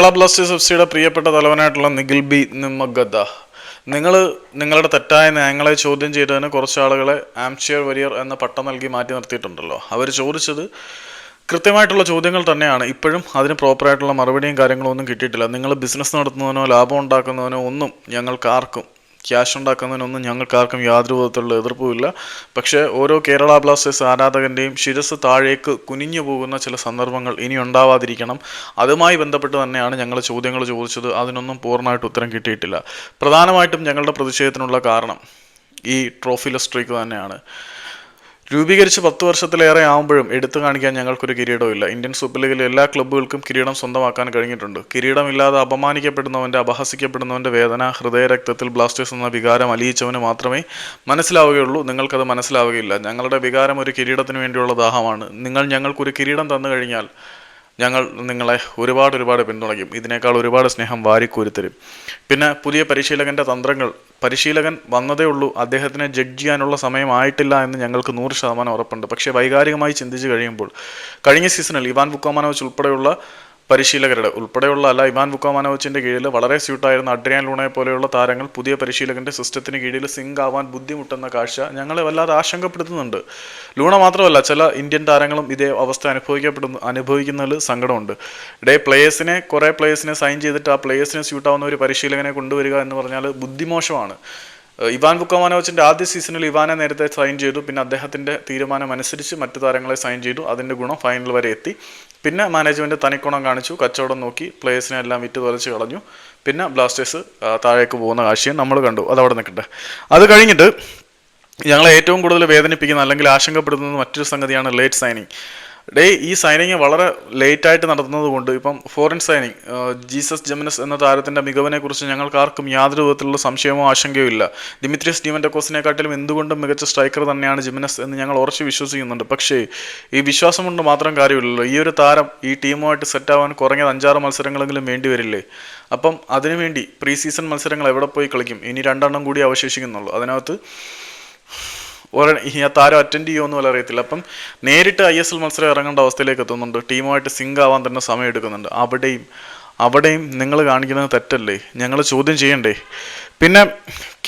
Kerala Blasters F സിയുടെ പ്രിയപ്പെട്ട തലവനായിട്ടുള്ള Nikhil B നിമ്മഗദ്ദ നിങ്ങൾ നിങ്ങളുടെ തെറ്റായ നയങ്ങളെ ചോദ്യം ചെയ്തതിന് കുറച്ച് ആളുകളെ ആംഷിയർ വരിയർ എന്ന പട്ടം നൽകി മാറ്റി നിർത്തിയിട്ടുണ്ടല്ലോ. അവർ ചോദിച്ചത് കൃത്യമായിട്ടുള്ള ചോദ്യങ്ങൾ തന്നെയാണ്. ഇപ്പോഴും അതിന് പ്രോപ്പറായിട്ടുള്ള മറുപടിയും കാര്യങ്ങളൊന്നും കിട്ടിയിട്ടില്ല. നിങ്ങൾ ബിസിനസ് നടത്തുന്നതിനോ ലാഭം ഉണ്ടാക്കുന്നതിനോ ഒന്നും ഞങ്ങൾക്ക് ആർക്കും ക്യാഷ് ഉണ്ടാക്കുന്നതിനൊന്നും ഞങ്ങൾക്കാർക്കും യാതൊരു വിധത്തിലുള്ള എതിർപ്പുമില്ല. പക്ഷേ ഓരോ കേരള ബ്ലാസ്റ്റേഴ്സ് ആരാധകന്റെയും ശിരസ് താഴേക്ക് കുനിഞ്ഞു പോകുന്ന ചില സന്ദർഭങ്ങൾ ഇനി ഉണ്ടാവാതിരിക്കണം. അതുമായി ബന്ധപ്പെട്ട് തന്നെയാണ് ഞങ്ങൾ ചോദ്യങ്ങൾ ചോദിച്ചത്. അതിനൊന്നും പൂർണമായിട്ട് ഉത്തരം കിട്ടിയിട്ടില്ല. പ്രധാനമായിട്ടും ഞങ്ങളുടെ പ്രതിഷേധത്തിനുള്ള കാരണം ഈ ട്രോഫി സ്ട്രീക്ക് തന്നെയാണ്. രൂപീകരിച്ച് പത്ത് വർഷത്തിലേറെ ആകുമ്പോഴും എടുത്തു കാണിക്കാൻ ഞങ്ങൾക്കൊരു കിരീടമില്ല ഇന്ത്യൻ സൂപ്പർ ലീഗിലെ എല്ലാ ക്ലബ്ബുകൾക്കും കിരീടം സ്വന്തമാക്കാൻ കഴിഞ്ഞിട്ടുണ്ട്. കിരീടമില്ലാതെ അപമാനിക്കപ്പെടുന്നവന്റെ അപഹസിക്കപ്പെടുന്നവന്റെ വേദന ഹൃദയരക്തത്തിൽ ബ്ലാസ്റ്റേഴ്സ് എന്ന വികാരം അലിയിച്ചവന് മാത്രമേ മനസ്സിലാവുകയുള്ളൂ. നിങ്ങൾക്കത് മനസ്സിലാവുകയില്ല. ഞങ്ങളുടെ വികാരം ഒരു കിരീടത്തിന് വേണ്ടിയുള്ള ദാഹമാണ്. നിങ്ങൾ ഞങ്ങൾക്കൊരു കിരീടം തന്നു കഴിഞ്ഞാൽ ഞങ്ങൾ നിങ്ങളെ ഒരുപാട് ഒരുപാട് പിന്തുണയ്ക്കും. ഇതിനേക്കാൾ ഒരുപാട് സ്നേഹം വാരിക്കോരിത്തരും. പിന്നെ പുതിയ പരിശീലകന്റെ തന്ത്രങ്ങൾ. പരിശീലകൻ വന്നതേ ഉള്ളൂ. അദ്ദേഹത്തിനെ ജഡ്ജ് ചെയ്യാനുള്ള സമയമായിട്ടില്ല എന്ന് ഞങ്ങൾക്ക് നൂറ് ശതമാനം ഉറപ്പുണ്ട്. പക്ഷേ വൈകാരികമായി ചിന്തിച്ച് കഴിയുമ്പോൾ കഴിഞ്ഞ സീസണിൽ ഇവാൻ ബുക്കോമാനോവിച്ച് ഉൾപ്പെടെയുള്ള പരിശീലകരുടെ ഉൾപ്പെടെയുള്ള അല്ല ഇവാൻ വുക്കോമാനോവിച്ചിന്റെ കീഴിൽ വളരെ സ്യൂട്ടായിരുന്ന അഡ്രിയാൻ ലൂണയെ പോലെയുള്ള താരങ്ങൾ പുതിയ പരിശീലകന്റെ സിസ്റ്റത്തിന് കീഴിൽ സിങ്ക് ആവാൻ ബുദ്ധിമുട്ടുന്ന കാഴ്ച ഞങ്ങളെ വല്ലാതെ ആശങ്കപ്പെടുത്തുന്നുണ്ട്. ലൂണ മാത്രമല്ല ചില ഇന്ത്യൻ താരങ്ങളും ഇതേ അവസ്ഥ അനുഭവിക്കപ്പെടുന്നു അനുഭവിക്കുന്നതിൽ സങ്കടമുണ്ട്. ഇടേ പ്ലേയേഴ്സിനെ കുറേ പ്ലേയേഴ്സിനെ സൈൻ ചെയ്തിട്ട് ആ പ്ലേയേഴ്സിനെ സ്യൂട്ടാവുന്ന ഒരു പരിശീലകനെ കൊണ്ടുവരിക എന്ന് പറഞ്ഞാൽ ബുദ്ധിമോശമാണ്. ഇവാൻ ബുക്കോമാനോവിച്ചിന്റെ ആദ്യ സീസണിൽ ഇവാനെ നേരത്തെ സൈൻ ചെയ്തു. പിന്നെ അദ്ദേഹത്തിന്റെ തീരുമാനം അനുസരിച്ച് മറ്റു താരങ്ങളെ സൈൻ ചെയ്തു. അതിന്റെ ഗുണം ഫൈനൽ വരെ എത്തി. പിന്നെ മാനേജ്മെന്റ് തനിക്കുണം കാണിച്ചു. കച്ചവടം നോക്കി പ്ലേയേഴ്സിനെ എല്ലാം വിറ്റ് തുറച്ച് കളഞ്ഞു. പിന്നെ ബ്ലാസ്റ്റേഴ്സ് താഴേക്ക് പോകുന്ന കാഴ്ചയും നമ്മൾ കണ്ടു. അതവിടെ നിൽക്കട്ടെ. അത് കഴിഞ്ഞിട്ട് ഞങ്ങളെ ഏറ്റവും കൂടുതൽ വേദനിപ്പിക്കുന്ന അല്ലെങ്കിൽ ആശങ്കപ്പെടുത്തുന്ന മറ്റൊരു സംഗതിയാണ് ലേറ്റ് സൈനിങ് ഡേ ഈ സൈനിങ് വളരെ ലേറ്റ് ആയിട്ട് നടത്തുന്നത് കൊണ്ട് ഇപ്പം ഫോറിൻ സൈനിങ് ജീസസ് ജെമിനസ് എന്ന താരത്തിന്റെ മികവിനെ കുറിച്ച് ഞങ്ങൾക്ക് ആർക്കും യാതൊരു വിധത്തിലുള്ള സംശയമോ ആശങ്കയോ ഇല്ല. ദിമിത്രിയസ് കോസിനെക്കാട്ടിലും എന്തുകൊണ്ടും മികച്ച സ്ട്രൈക്കർ തന്നെയാണ് ജിമിനസ് എന്ന് ഞങ്ങൾ ഉറച്ചു വിശ്വസിക്കുന്നുണ്ട്. പക്ഷേ ഈ വിശ്വാസം കൊണ്ട് മാത്രം കാര്യമില്ലല്ലോ. ഈ ഒരു താരം ഈ ടീമുമായിട്ട് സെറ്റ് ആവാൻ കുറഞ്ഞത് അഞ്ചാറ് മത്സരങ്ങളെങ്കിലും വേണ്ടി വരില്ലേ? അപ്പം അതിനുവേണ്ടി പ്രീ സീസൺ മത്സരങ്ങൾ എവിടെ പോയി കളിക്കും? ഇനി രണ്ടെണ്ണം കൂടി അവശേഷിക്കുന്നുള്ളൂ. അതിനകത്ത് ഒരെ താരം അറ്റൻഡ് ചെയ്യുമെന്ന് പോലെ അറിയത്തില്ല. അപ്പം നേരിട്ട് ഐ എസ് എൽ മത്സരം ഇറങ്ങേണ്ട അവസ്ഥയിലേക്ക് എത്തുന്നുണ്ട്. ടീമുമായിട്ട് സിങ്ക് ആവാൻ തന്നെ സമയം എടുക്കുന്നുണ്ട്. അവിടെയും അവിടെയും നിങ്ങൾ കാണിക്കുന്നത് തെറ്റല്ലേ? ഞങ്ങൾ ചോദ്യം ചെയ്യണ്ടേ? പിന്നെ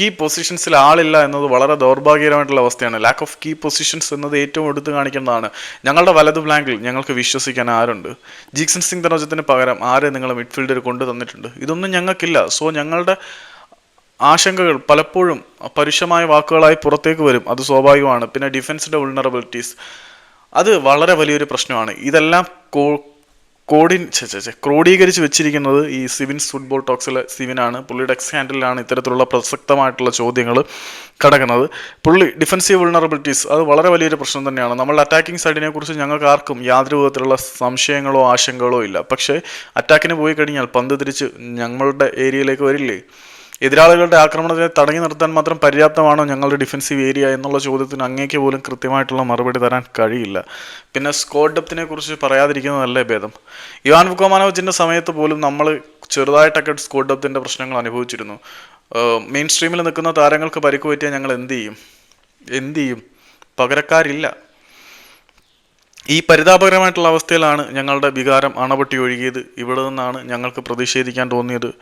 കീ പൊസിഷൻസിൽ ആളില്ല എന്നത് വളരെ ദൗർഭാഗ്യകരമായിട്ടുള്ള അവസ്ഥയാണ്. ലാക്ക് ഓഫ് കീ പൊസിഷൻസ് എന്നത് ഏറ്റവും എടുത്തു കാണിക്കേണ്ടതാണ്. ഞങ്ങളുടെ വലത് ബ്ലാങ്കിൽ ഞങ്ങൾക്ക് വിശ്വസിക്കാൻ ആരുണ്ട്? ജീക്സൺ സിംഗ് തനോജത്തിന് പകരം ആരെ നിങ്ങൾ മിഡ്ഫീൽഡിൽ കൊണ്ടു തന്നിട്ടുണ്ട്? ഇതൊന്നും ഞങ്ങൾക്കില്ല. സോ ഞങ്ങളുടെ ആശങ്കകൾ പലപ്പോഴും പരുഷമായ വാക്കുകളായി പുറത്തേക്ക് വരും. അത് സ്വാഭാവികമാണ്. പിന്നെ ഡിഫൻസിന്റെ ഉൾണറബിലിറ്റീസ് അത് വളരെ വലിയൊരു പ്രശ്നമാണ്. ഇതെല്ലാം കോ കോഡി ക്രോഡീകരിച്ച് വെച്ചിരിക്കുന്നത് ഈ സിവിൻസ് ഫുട്ബോൾ ടോക്സിലെ സിവിനാണ്. പുള്ളി ഡെക്സ് ഹാൻഡിലാണ് ഇത്തരത്തിലുള്ള പ്രസക്തമായിട്ടുള്ള ചോദ്യങ്ങൾ കിടക്കുന്നത്. പുള്ളി ഡിഫൻസീവ് വൾണറബിലിറ്റീസ് അത് വളരെ വലിയൊരു പ്രശ്നം തന്നെയാണ്. നമ്മളുടെ അറ്റാക്കിംഗ് സൈഡിനെ കുറിച്ച് ഞങ്ങൾക്ക് ആർക്കും യാതൊരു വിധത്തിലുള്ള സംശയങ്ങളോ ആശങ്കകളോ ഇല്ല. പക്ഷേ അറ്റാക്കിന് പോയി കഴിഞ്ഞാൽ പന്ത് തിരിച്ച് ഞങ്ങളുടെ ഏരിയയിലേക്ക് വരില്ലേ? എതിരാളികളുടെ ആക്രമണത്തെ തടഞ്ഞു നിർത്താൻ മാത്രം പര്യാപ്തമാണോ ഞങ്ങളുടെ ഡിഫൻസീവ് ഏരിയ എന്നുള്ള ചോദ്യത്തിന് അങ്ങേക്ക് പോലും കൃത്യമായിട്ടുള്ള മറുപടി തരാൻ കഴിയില്ല. പിന്നെ സ്കോഡ് ഡെപ്തിനെ കുറിച്ച് പറയാതിരിക്കുന്നതല്ലേ ഭേദം. ഇവാൻ വുക്കോമാനോവിച്ചിന്റെ സമയത്ത് പോലും നമ്മൾ ചെറുതായിട്ടൊക്കെ സ്കോഡ് ഡെപ്തിന്റെ പ്രശ്നങ്ങൾ അനുഭവിച്ചിരുന്നു. മെയിൻ സ്ട്രീമിൽ നിൽക്കുന്ന താരങ്ങൾക്ക് പരിക്ക് പറ്റിയാൽ ഞങ്ങൾ എന്ത് ചെയ്യും? എന്ത് ചെയ്യും? പകരക്കാരില്ല. ഈ പരിതാപകരമായിട്ടുള്ള അവസ്ഥയിലാണ് ഞങ്ങളുടെ വികാരം അണപൊട്ടി ഒഴുകിയത്. ഇവിടെ നിന്നാണ് ഞങ്ങൾക്ക് പ്രതിഷേധിക്കാൻ തോന്നിയത്.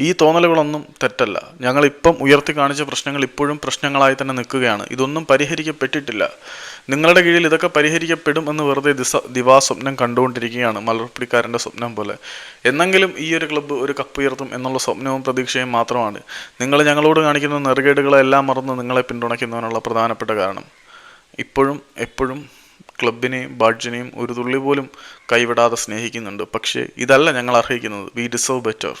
ഈ തോന്നലുകളൊന്നും തെറ്റല്ല. ഞങ്ങളിപ്പം ഉയർത്തി കാണിച്ച പ്രശ്നങ്ങൾ ഇപ്പോഴും പ്രശ്നങ്ങളായി തന്നെ നിൽക്കുകയാണ്. ഇതൊന്നും പരിഹരിക്കപ്പെട്ടിട്ടില്ല. നിങ്ങളുടെ കീഴിൽ ഇതൊക്കെ പരിഹരിക്കപ്പെടും എന്ന് വെറുതെ ദിസ ദിവാസ്വപ്നം കണ്ടുകൊണ്ടിരിക്കുകയാണ്. മലർപ്പിടിക്കാരന്റെ സ്വപ്നം പോലെ. എന്നെങ്കിലും ഈ ഒരു ക്ലബ്ബ് ഒരു കപ്പ് ഉയർത്തും എന്നുള്ള സ്വപ്നവും പ്രതീക്ഷയും മാത്രമാണ്. നിങ്ങൾ ഞങ്ങളോട് കാണിക്കുന്ന നെറുകേടുകളെല്ലാം മറന്ന് നിങ്ങളെ പിന്തുണയ്ക്കുന്നതിനുള്ള പ്രധാനപ്പെട്ട കാരണം. ഇപ്പോഴും എപ്പോഴും ക്ലബിനെയും ബാഡ്ജിനെയും ഒരു തുള്ളി പോലും കൈവിടാതെ സ്നേഹിക്കുന്നുണ്ട്. പക്ഷേ ഇതല്ല ഞങ്ങൾ അർഹിക്കുന്നത്. V deserve better